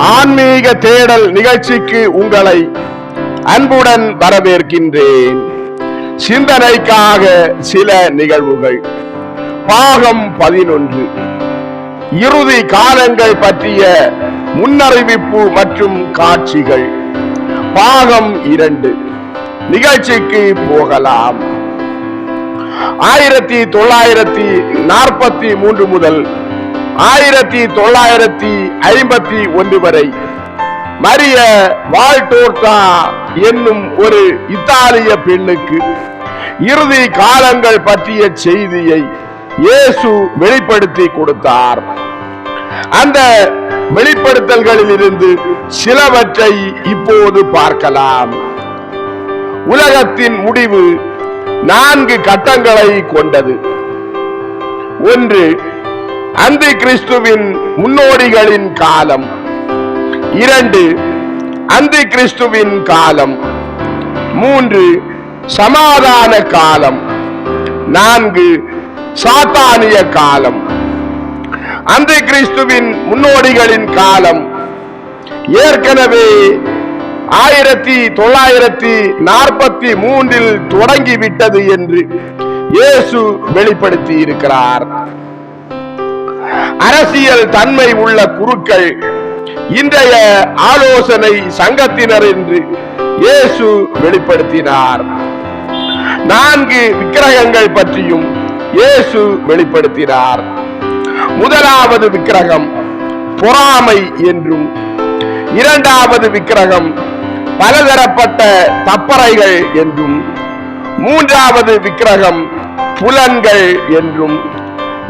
ஆன்மீக தேடல் நிகழ்ச்சிக்கு உங்களை அன்புடன் வரவேற்கின்றேன். சிந்தனைக்காக சில நிகழ்வுகள். பாகம் பதினொன்று. இறுதி காலங்கள் பற்றிய முன்னறிவிப்பு மற்றும் காட்சிகள். பாகம் இரண்டு. நிகழ்ச்சிக்கு போகலாம். ஆயிரத்தி தொள்ளாயிரத்தி நாற்பத்தி மூன்று முதல் ஆயிரத்தி தொள்ளாயிரத்தி ஐம்பத்தி ஒன்று வரை. மரிய வால்டோர்டா என்னும் ஒரு இத்தாலிய பெண்ணுக்கு இறுதி காலங்கள் பற்றிய செய்தியை இயேசு வெளிப்படுத்தி கொடுத்தார். அந்த வெளிப்படுத்தல்களில் இருந்து சிலவற்றை இப்போது பார்க்கலாம். உலகத்தின் முடிவு நான்கு கட்டங்களை கொண்டது. ஒன்று அந்தி கிறிஸ்துவின் முன்னோடிகளின் காலம். இரண்டு அந்தி கிறிஸ்துவின் காலம். மூன்று சமாதான காலம். நான்கு சாத்தானிய காலம். அந்த கிறிஸ்துவின் முன்னோடிகளின் காலம். ஏற்கனவே ஆயிரத்தி தொள்ளாயிரத்தி நாற்பத்தி மூன்றில் தொடங்கிவிட்டது என்று இயேசு வெளிப்படுத்தி இருக்கிறார். அரசியல் தன்மை உள்ள குருக்கள் இன்றைய ஆலோசனை சங்கத்தினர் என்று இயேசு வெளிப்படுத்தினார். நான்கு விக்கிரகங்கள் பற்றியும் இயேசு வெளிப்படுத்தினார். முதலாவது விக்கிரகம் பொறாமை என்றும் இரண்டாவது விக்கிரகம் பலதரப்பட்ட தப்பறைகள் என்றும் மூன்றாவது விக்கிரகம் புலன்கள் என்றும்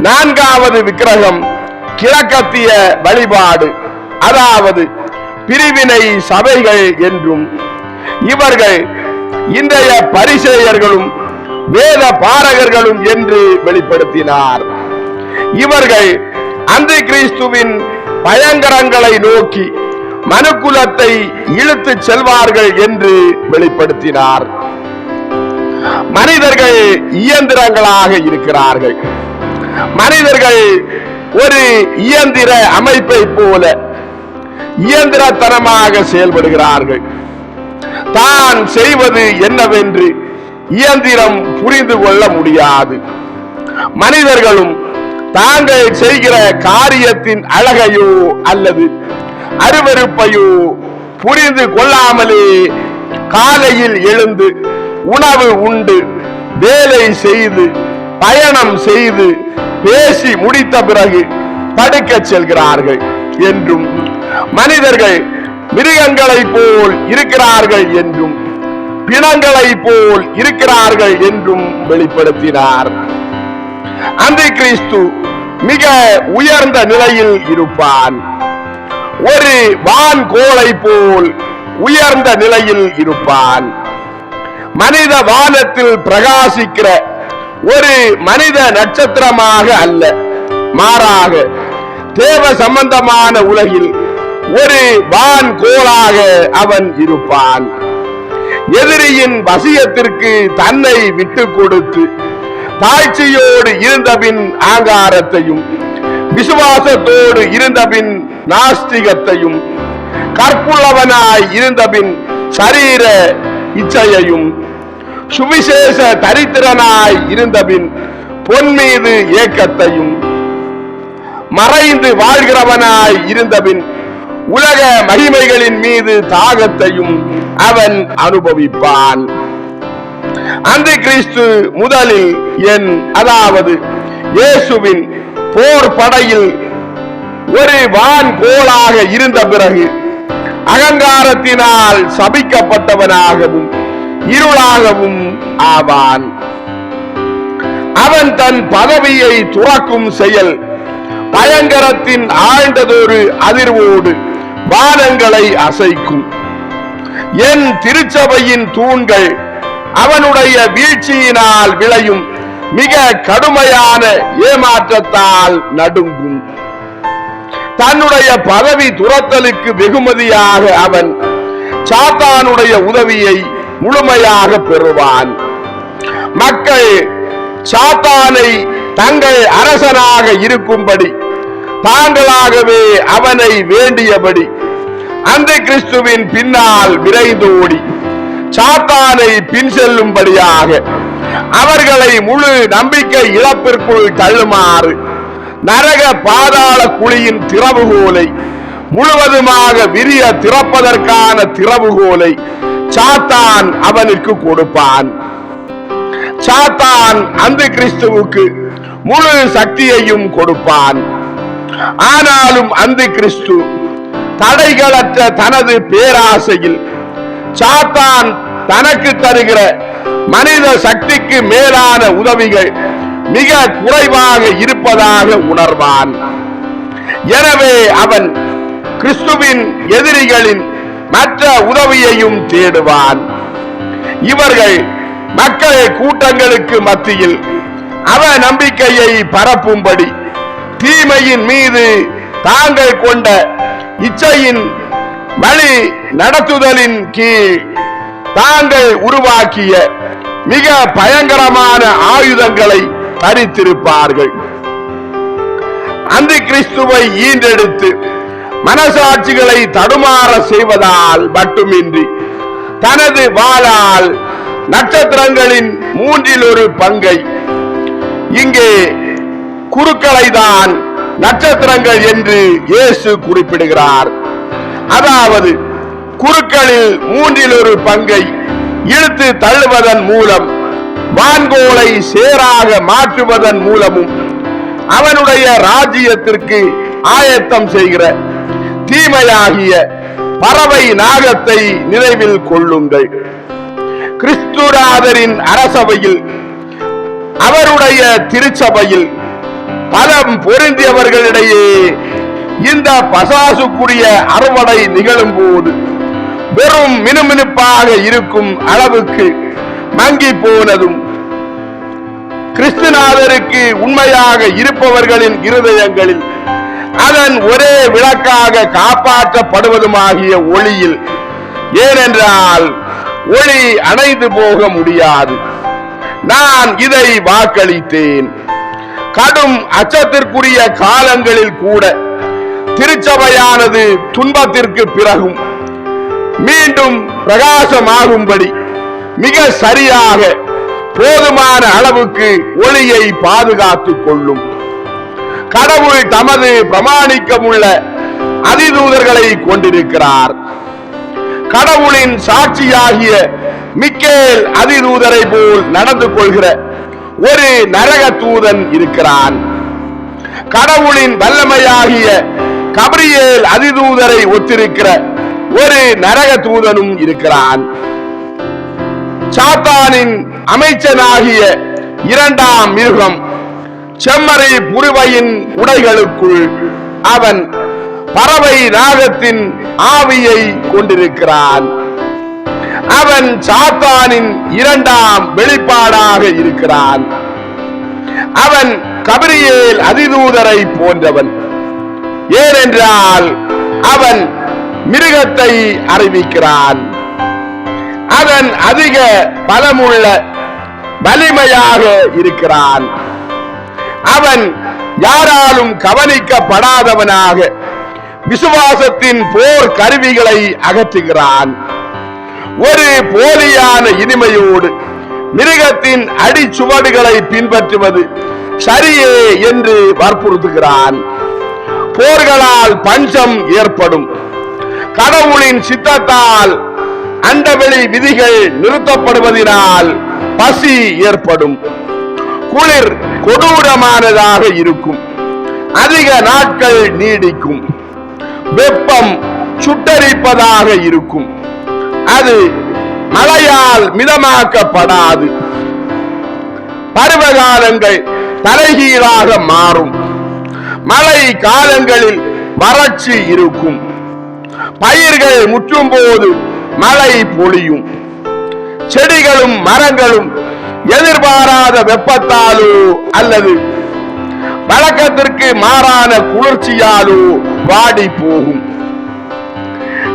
நான்காவது விக்கிரகம் கிழக்கத்திய வழிபாடு அதாவது பிரிவினை சபைகள் என்றும் இவர்கள் இன்றைய பரிசேயர்களும் வேத பாரகர்களும் என்று வெளிப்படுத்தினார். இவர்கள் அந்த கிறிஸ்துவின் பயங்கரங்களை நோக்கி மனுக்குலத்தை இழுத்து செல்வார்கள் என்று வெளிப்படுத்தினார். மனிதர்கள் இயந்திரங்களாக இருக்கிறார்கள். மனிதர்கள் ஒரு இயந்திர அமைப்பை போல இயந்திரத்தனமாக செயல்படுகிறார்கள். தான் செய்வது என்னவென்று இயந்திரம் புரிந்து கொள்ள முடியாது. மனிதர்களும் தாங்கள் செய்கிற காரியத்தின் அழகையோ அல்லது அருவருப்பையோ புரிந்து கொள்ளாமலே காலையில் எழுந்து உணவு உண்டு வேலை செய்து பயணம் செய்து பேசி முடித்த பிறகு படுக்க செல்கிறார்கள் என்றும் மனிதர்கள் மிருகங்களைப் போல் இருக்கிறார்கள் என்றும் பிணங்களைப் போல் இருக்கிறார்கள் என்றும் வெளிப்படுத்தினார். அந்த கிறிஸ்து மிக உயர்ந்த நிலையில் இருப்பான். ஒரு வான் கோளை போல் உயர்ந்த நிலையில் இருப்பான். மனித வானத்தில் பிரகாசிக்கிற ஒரு மனித நட்சத்திரமாக அல்ல. மாறாக தேவ சம்பந்தமான உலகில் ஒரு வான் கோளாக அவன் இருப்பான். எதிரியின் வசியத்திற்கு தன்னை விட்டு கொடுத்து தாழ்ச்சியோடு இருந்தபின் ஆங்காரத்தையும் விசுவாசத்தோடு இருந்தபின் நாஸ்திகத்தையும் கற்புள்ளவனாய் இருந்தபின் சரீர இச்சையையும் சுவிசேஷ தரித்திரனாய் இருந்தபின் பொன் மீது ஏக்கத்தையும் மறைந்து வாழ்கிறவனாய் இருந்தபின் உலக மகிமைகளின் மீது தாகத்தையும் அவன் அனுபவிப்பான். அந்த கிறிஸ்து முதலில் என் அதாவது இயேசுவின் போர் படையில் ஒரு வான் கோளாக இருந்த பிறகு அகங்காரத்தினால் சபிக்கப்பட்டவனாகவும் இருளாகவும் ஆவான். அவன் தன் பதவியை துறக்கும் செயல் பயங்கரத்தின் ஆழ்ந்ததொரு அதிர்வோடு வானங்களை அசைக்கும். என் திருச்சபையின் தூண்கள் அவனுடைய வீழ்ச்சியினால் விளையும் மிக கடுமையான ஏமாற்றத்தால் நடுங்கும். தன்னுடைய பதவி துரத்தலுக்கு வெகுமதியாக அவன் சாத்தானுடைய உதவியை முழுமையாக பெறுவான். மக்கள் சாத்தானை தங்கள் அரசனாக இருக்கும்படி தாங்களாகவே அவனை வேண்டியபடி அந்த கிறிஸ்துவின் பின்னால் விரைந்தோடி சாத்தானை பின் செல்லும்படியாக அவர்களை முழு நம்பிக்கை இழப்பிற்குள் தள்ளுமாறு நரக பாதாள குழியின் திறவுகோலை முழுவதுமாக விரிய திறப்பதற்கான திறவுகோலை சாத்தான் அவனுக்கு கொடுப்பான். சாத்தான் அந்த கிறிஸ்துவுக்கு முழு சக்தியையும் கொடுப்பான். ஆனாலும் அந்த கிறிஸ்து தடைகளற்ற தனது பேராசையில் சாத்தான் தனக்கு தருகிற மனித சக்திக்கு மேலான உதவிகள் மிக குறைவாக இருப்பதாக உணர்வான். எனவே அவன் கிறிஸ்துவின் எதிரிகளின் மற்ற உதவியையும் தேடுவான். இவர்கள் மக்கள் கூட்டங்களுக்கு மத்தியில் அவ நம்பிக்கையை பரப்பும்படி தீமையின் மீது தாங்கள் கொண்ட இச்சையின் வழி நடத்துதலின் கீழ் தாங்கள் உருவாக்கிய மிக பயங்கரமான ஆயுதங்களை தரித்திருப்பார்கள். அந்த கிறிஸ்துவை ஈண்டெடுத்து மனசாட்சிகளை தடுமாற செய்வதால் மட்டுமின்றி தனது வாளால் நட்சத்திரங்களின் மூன்றில் ஒரு பங்கை இங்கே குருக்களை தான் நட்சத்திரங்கள் என்று இயேசு குறிப்பிடுகிறார். அதாவது குருக்களில் மூன்றில் ஒரு பங்கை இழுத்து தள்ளுவதன் மூலம் வான்கோளை சேராக மாற்றுவதன் மூலமும் அவனுடைய ராஜ்யத்திற்கு ஆயத்தம் செய்கிற தீமையாகிய பறவை நாகத்தை நினைவில் கொள்ளுங்கள். கிறிஸ்துராதரின் அரசவையில் அவருடைய திருச்சபையில் பலம் பொருந்தியவர்களிடையே இந்த பசாசுக்குரிய அறுவடை நிகழும் போது வெறும் மினுமினுப்பாக இருக்கும் அளவுக்கு மங்கி போனதும் கிறிஸ்துநாதருக்கு உண்மையாக இருப்பவர்களின் இருதயங்களில் அதன் ஒரே விளக்காக காப்பாற்றப்படுவதுமாகிய ஒளியில். ஏனென்றால் ஒளி அணைந்து போக முடியாது. நான் இதை வாக்களித்தேன். கடும் அச்சத்திற்குரிய காலங்களில் கூட திருச்சபையானது துன்பத்திற்கு பிறகும். மீண்டும் பிரகாசமாகும்படி மிக சரியாக போதுமான அளவுக்கு ஒளியை பாதுகாத்துக் கொள்ளும். கடவுள் தமது பிரமாணிக்கமுள்ள அதிதூதர்களை கொண்டிருக்கிறார். கடவுளின் சாட்சியாகிய மிக்கேல் அதிதூதரை போல் நடந்து கொள்கிற ஒரு நரக தூதன் இருக்கிறான். கடவுளின் வல்லமையாகிய கபரியேல் அதிதூதரை ஒத்திருக்கிற ஒரு நரக தூதனும் இருக்கிறான். சாத்தானின் அமைச்சனாகிய இரண்டாம் மிருகம் செம்மறை புருவையின் உடைகளுக்குள் அவன் பறவை நாகத்தின் ஆவியை கொண்டிருக்கிறான். அவன் சாத்தானின் இரண்டாம் வெளிப்பாடாக இருக்கிறான். அவன் கபிரியேல் அதிதூதரை போன்றவன். ஏனென்றால் அவன் மிருகத்தை அறிவிக்கிறான். அவன் அதிக பலமுள்ள வலிமையாக இருக்கிறான். அவன் யாராலும் கவனிக்கப்படாதவனாக விசுவாசத்தின் போர் கருவிகளை அகற்றுகிறான். ஒரு போலியான இனிமையோடு மிருகத்தின் அடிச்சுவடுகளை பின்பற்றுவது சரியே என்று வற்புறுத்துகிறான். போர்களால் பஞ்சம் ஏற்படும். கடவுளின் சித்தத்தால் அண்டவெளி விதிகள் நிறுத்தப்படுவதினால் பசி ஏற்படும். குளிர் கொடூரமானதாக இருக்கும். அதிக நாட்கள் நீடிக்கும். வெப்பம் சுட்டரிப்பதாக இருக்கும். அது மழையால் மிதமாக்கப்படாது. பருவகாலங்கள் தலைகீழாக மாறும். மழை காலங்களில் வறட்சி இருக்கும். பயிர்கள் முற்றும் போது மழை பொழியும். செடிகளும் மரங்களும் எதிர்பாராத வெப்பத்தாலோ அல்லது வழக்கத்திற்கு மாறான குளிர்ச்சியாலோ வாடி போகும்.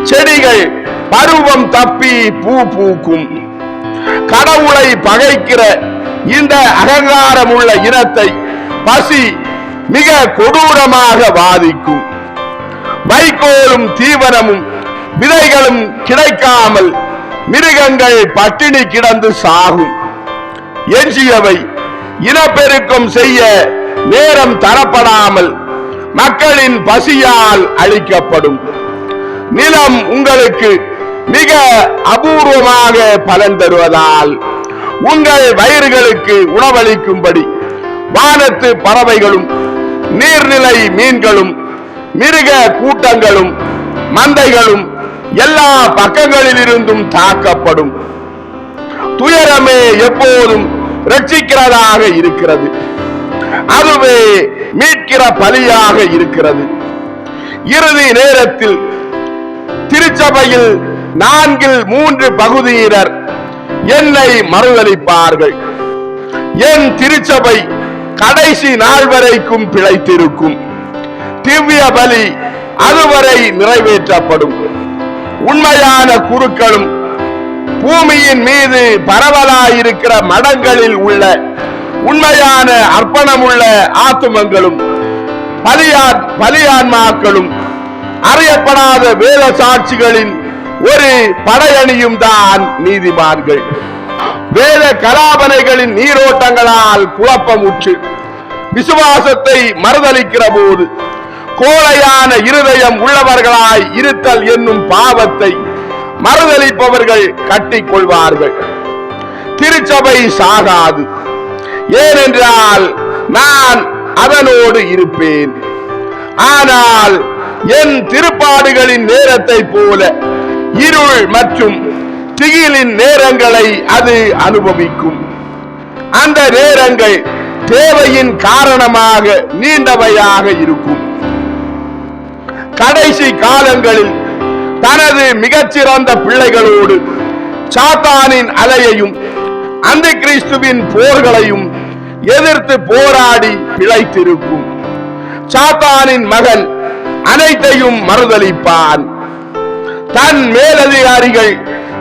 செடிகள் பருவம் தப்பி பூ பூக்கும். கடவுளை பகைக்கிற இந்த அகங்காரமுள்ள இனத்தை பசி மிக கொடூரமாக பாதிக்கும். வைக்கோலும் தீவனமும் விதைகளும் கிடைக்காமல் மிருகங்கள் பட்டினி கிடந்து சாகும். எஞ்சியவை. இனப்பெருக்கம் செய்ய நேரம் தரப்படாமல் மக்களின் பசியால் அழிக்கப்படும். நிலம் உங்களுக்கு மிக அபூர்வமாக பலன் தருவதால் உங்கள் வயிறுகளுக்கு உணவளிக்கும்படி வானத்து பறவைகளும் நீர்நிலை மீன்களும் மிருக கூட்டங்களும் மந்தைகளும் எல்லா பக்கங்களிலிருந்தும் தாக்கப்படும். துயரமே எப்போதும் ரட்சிக்கிறதாக இருக்கிறது. அதுவே மீட்கிற பலியாக இருக்கிறது. இறுதி நேரத்தில் திருச்சபையில் நான்கில் மூன்று பகுதியினர் என்னை மறுதளிப்பார்கள். என் திருச்சபை கடைசி நாள் வரைக்கும் பிழைத்திருக்கும். திவ்ய பலி அதுவரை நிறைவேற்றப்படும். உண்மையான குருக்களும் பூமியின் மீது பரவலாயிருக்கிற மடங்களில் உள்ள உண்மையான அர்ப்பணமுள்ள ஆத்துமங்களும் பலியா பலியான்மாக்களும் அறியப்படாத வேத சாட்சிகளின் ஒரு படையணியும் தான் நீதிமான்கள். வேத கலாபனைகளின் நீரோட்டங்களால் குழப்பமுற்று விசுவாசத்தை மறுதளிக்கிற போது கோழையான இருதயம் உள்ளவர்களாய் இருத்தல் என்னும் பாவத்தை மறுதளிப்பவர்கள் கட்டிக் கொள்வார்கள் திருச்சபை சாகாது. ஏனென்றால் நான் அதனோடு இருப்பேன். ஆனால் என் திருப்பாடுகளின் நேரத்தை போல இருள் மற்றும் திகிலின் நேரங்களை அது அனுபவிக்கும். அந்த நேரங்கள் தேவையின் காரணமாக நீண்டவையாக இருக்கும். கடைசி காலங்களில் தனது மிகச்சிறந்த பிள்ளைகளோடு சாத்தானின் அலையையும் அந்த கிறிஸ்துவின் போர்களையும் எதிர்த்து போராடி பிழைத்திருக்கும். சாத்தானின் மகன் அனைத்தையும் மறுதளிப்பான். தன் மேலதிகாரிகள்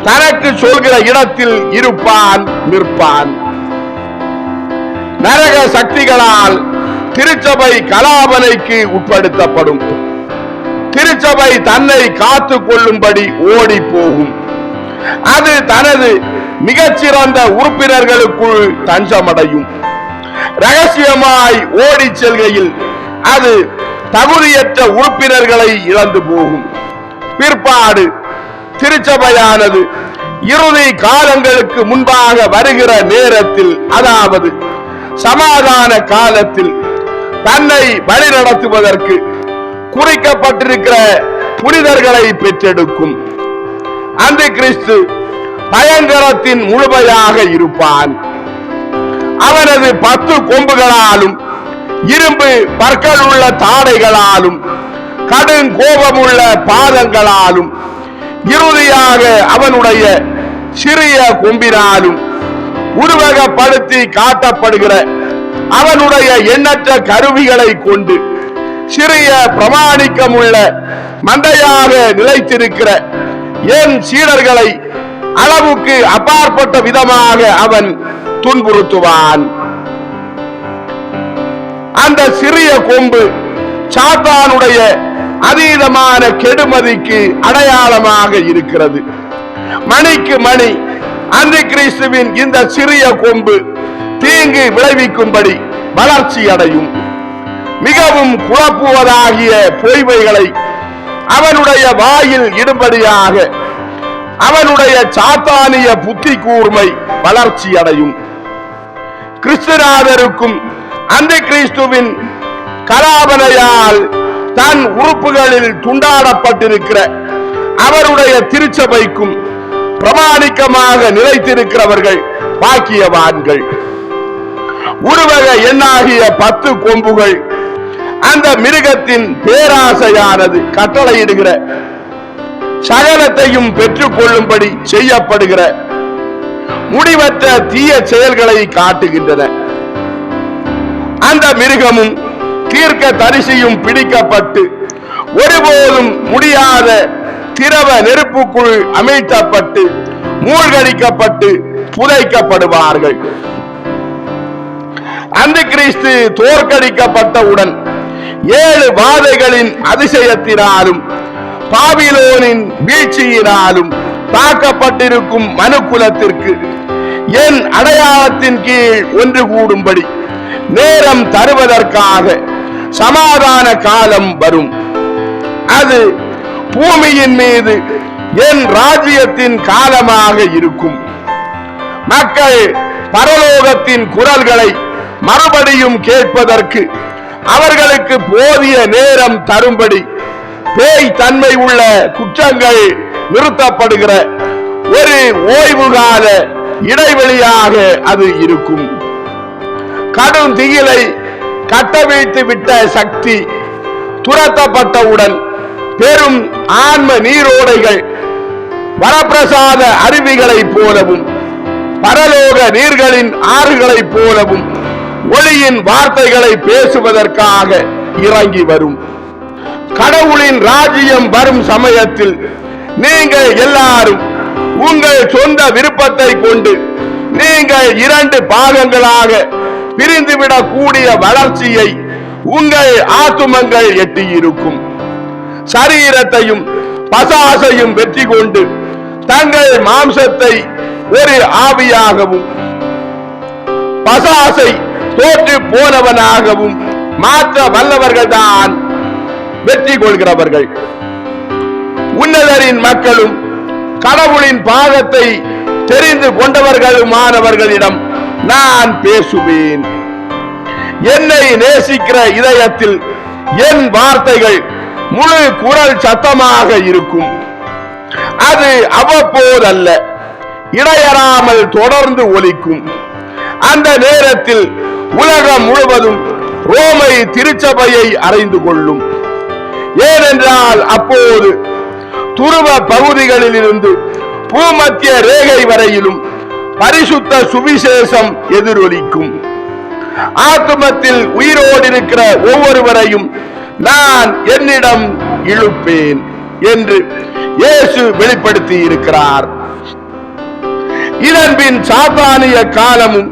தனக்கு சொல்கிற இடத்தில் இருப்பான் நிற்பான். நரக சக்திகளால் திருச்சபை கலாபனைக்கு உட்படுத்தப்படும். திருச்சபை தன்னை காத்து கொள்ளும்படி ஓடி போகும். அது தனது மிகச்சிறந்த உறுப்பினர்களுக்குள் தஞ்சமடையும். ரகசியமாய் ஓடி செல்கையில் அது தகுதியற்ற உறுப்பினர்களை இழந்து போகும். பிற்பாடு திருச்சபையானது இறுதி காலங்களுக்கு முன்பாக வருகிற நேரத்தில் அதாவது சமாதான காலத்தில் தன்னை வழிநடத்துவதற்கு குறிக்கப்பட்டிருக்கிற புனிதர்களை பெற்றெடுக்கும். அந்த கிறிஸ்து பயங்கரத்தின் முழுமையாக இருப்பான். அவனது பத்து கொம்புகளாலும் இரும்பு பற்கள் உள்ள தாடைகளாலும் கடும் கோபமுள்ள பாதங்களாலும் இறுதியாக அவனுடைய சிறிய கொம்பினாலும் உருவகப்படுத்தி காட்டப்படுகிற அவனுடைய எண்ணற்ற கருவிகளை கொண்டு சிறிய பிரமாணிக்கமுள்ள மந்தையாக நிலைத்திருக்கிற என் சீடர்களை அளவுக்கு அப்பாற்பட்ட விதமாக அவன் துன்புறுத்துவான். அந்த சிறிய கொம்பு சாத்தானுடைய அதீதமான கெடுமதிக்கு அடையாளமாக இருக்கிறது. மணிக்கு மணி அந்த கிறிஸ்துவின் இந்த சிறிய கொம்பு தீங்கு விளைவிக்கும்படி வளர்ச்சி அடையும் மிகவும் குழப்புவதாகிய பொய்மைகளை அவனுடைய வாயில் இடும்படியாக அவனுடைய சாத்தானிய புத்தி கூர்மை வளர்ச்சி அடையும். கிறிஸ்துநாதருக்கும் அந்த கிறிஸ்துவின் கலாபனையால் தன் உறுப்புகளில் துண்டாடப்பட்டிருக்கிற அவருடைய திருச்சபைக்கும் பிரமாணிக்கமாக நிலைத்திருக்கிறவர்கள் பாக்கியவான்கள். உருவக எண்ணாகிய பத்து கொம்புகள் அந்த மிருகத்தின் பேராசையானது கட்டளையிடுகிற சகலத்தையும் பெற்றுக் கொள்ளும்படி செய்யப்படுகிற முடிவற்ற தீய செயல்களை காட்டுகின்றன. அந்த மிருகமும் தீர்க்க தரிசியும் பிடிக்கப்பட்டு ஒருபோதும் முடியாத திரவ நெருப்புக்குள் அமைத்தப்பட்டு மூழ்கடிக்கப்பட்டு புதைக்கப்படுவார்கள். அந்த கிறிஸ்து தோற்கடிக்கப்பட்டவுடன் ஏழு பாதைகளின் அதிசயத்தினாலும் பாபிலோனின் வீழ்ச்சியினாலும் தாக்கப்பட்டிருக்கும் மனுக்குலத்திற்கு என் அடையாளத்தின் கீழ் ஒன்று கூடும்படி நேரம் தருவதற்காக சமாதான காலம் வரும். அது பூமியின் மீது என் ராஜ்யத்தின் காலமாக இருக்கும். மக்கள் பரலோகத்தின் குரல்களை மறுபடியும் கேட்பதற்கு அவர்களுக்கு போதிய நேரம் தரும்படி பேய் தன்மை உள்ள குற்றங்கள் நிறுத்தப்படுகிற ஒரு ஓய்வு கால இடைவெளியாக அது இருக்கும். கடும் திகிலை கட்டவிழ்த்து விட்ட சக்தி துரத்தப்பட்டவுடன் பெரும் ஆன்ம நீரோடைகள் வரப்பிரசாத அருவிகளைப் போலவும் பரலோக நீர்களின் ஆறுகளைப் போலவும் ஒளியின் வார்த்தைகளை பேசுவதற்காக இறங்கி வரும். கடவுளின் ராஜ்யம் வரும் சமயத்தில் நீங்கள் எல்லாரும் உங்கள் சொந்த விருப்பத்தை கொண்டு நீங்கள் இரண்டு பாகங்களாக பிரிந்துவிடக்கூடிய வளர்ச்சியை உங்கள் ஆத்துமங்கள் எட்டியிருக்கும். சரீரத்தையும் பசாசையும் வெற்றி கொண்டு தங்கள் மாம்சத்தை ஒரு ஆவியாகவும் பசாசை தோற்று போனவனாகவும் மாற்ற வல்லவர்கள்தான் வெற்றி கொள்கிறவர்கள். உன்னதரின் மக்களும் கடவுளின் பாகத்தை தெரிந்து கொண்டவர்களுமானவர்களிடம் நான் பேசுவேன். என்னை நேசிக்கிற இதயத்தில் என் வார்த்தைகள் முழு குரல் சத்தமாக இருக்கும். அது அவ்வப்போதல்ல இடையறாமல் தொடர்ந்து ஒலிக்கும். அந்த நேரத்தில் உலகம் முழுவதும் ரோமை திருச்சபையை அறிந்து கொள்ளும். ஏனென்றால் அப்போது துருவ பகுதிகளில் இருந்து பூமத்திய ரேகை வரையிலும் பரிசுத்த சுவிசேஷம் எதிரொலிக்கும். ஆத்துமத்தில் உயிரோடு இருக்கிற ஒவ்வொருவரையும் நான் என்னிடம் இழுப்பேன் என்று இயேசு வெளிப்படுத்தி இருக்கிறார் இதன்பின் சாத்தானிய காலமும்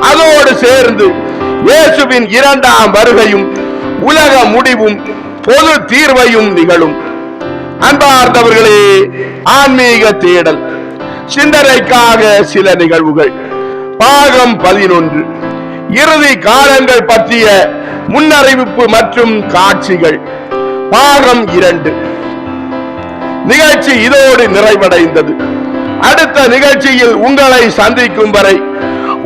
அதோடு சேர்ந்து இயேசுவின் இரண்டாம் வருகையும் உலக முடிவும் பொது தீர்வையும் நிகழும். அன்பார்ந்தவர்களே ஆன்மீக தேடல் சிந்தனைக்காக சில நிகழ்வுகள். பாகம் பதினொன்று. இறுதி காலங்கள் பற்றிய முன்னறிவிப்பு மற்றும் காட்சிகள். பாகம் இரண்டு. நிகழ்ச்சி இதோடு நிறைவடைந்தது. அடுத்த நிகழ்ச்சியில் உங்களை சந்திக்கும் வரை